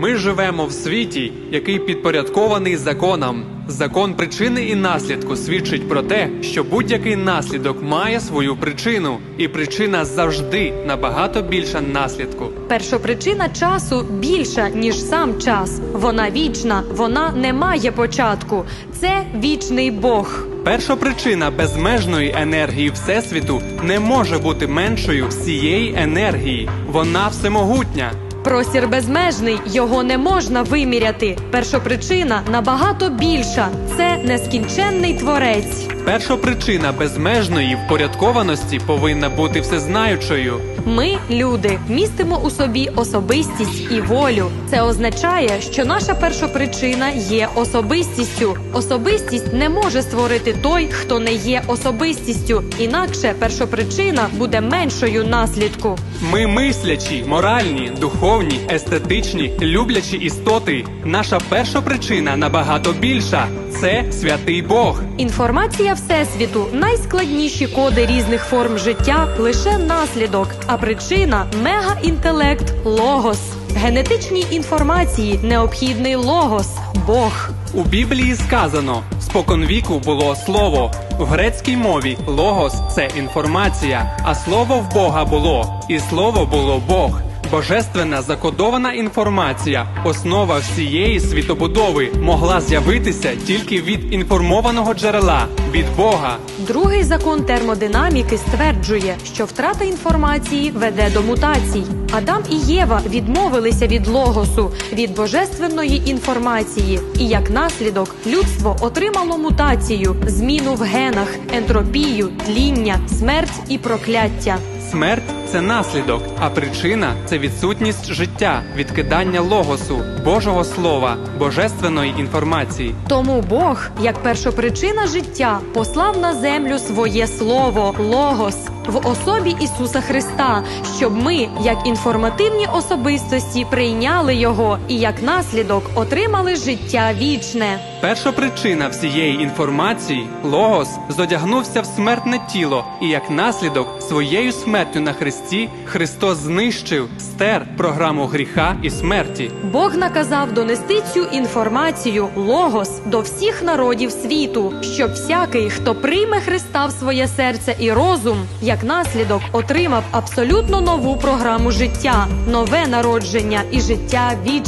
Ми живемо в світі, який підпорядкований законам. Закон причини і наслідку свідчить про те, що будь-який наслідок має свою причину, і причина завжди набагато більша наслідку. Першопричина часу більша, ніж сам час. Вона вічна, вона не має початку. Це вічний Бог. Першопричина безмежної енергії Всесвіту не може бути меншою всієї енергії. Вона всемогутня. Простір безмежний, його не можна виміряти. Першопричина набагато більша. Це нескінченний творець. Першопричина безмежної впорядкованості повинна бути всезнаючою. Ми, люди, містимо у собі особистість і волю. Це означає, що наша першопричина є особистістю. Особистість не може створити той, хто не є особистістю. Інакше першопричина буде меншою наслідку. Ми мислячі, моральні, духовні, естетичні, люблячі істоти. Наша перша причина набагато більша це святий Бог. Інформація всесвіту, найскладніші коди різних форм життя лише наслідок, а причина мегаінтелект логос. Генетичній інформації необхідний логос, Бог. У Біблії сказано: споконвіку було слово. В грецькій мові логос це інформація, а слово в Бога було, і слово було Бог. Божественна закодована інформація, основа всієї світобудови, могла з'явитися тільки від інформованого джерела від Бога. Другий закон термодинаміки стверджує, що втрата інформації веде до мутацій. Адам і Єва відмовилися від логосу, від божественної інформації, і як наслідок людство отримало мутацію, зміну в генах, ентропію, тління, смерть і прокляття. Смерть це наслідок, а причина це відсутність життя, відкидання логосу, Божого Слова, божественної інформації. Тому Бог, як першопричина життя, послав на землю своє слово Логос в особі Ісуса Христа, щоб ми, як інформативні особистості, прийняли його і як наслідок отримали життя вічне. Перша причина всієї інформації Логос зодягнувся в смертне тіло, і як наслідок своєю смертю на Христі Христос знищив, стер програму гріха і смерті. Бог наказав донести цю інформацію Логос до всіх народів світу, щоб всякий, хто прийме Христа в своє серце і розум, як наслідок отримав абсолютно нову програму життя, нове народження і життя вічне.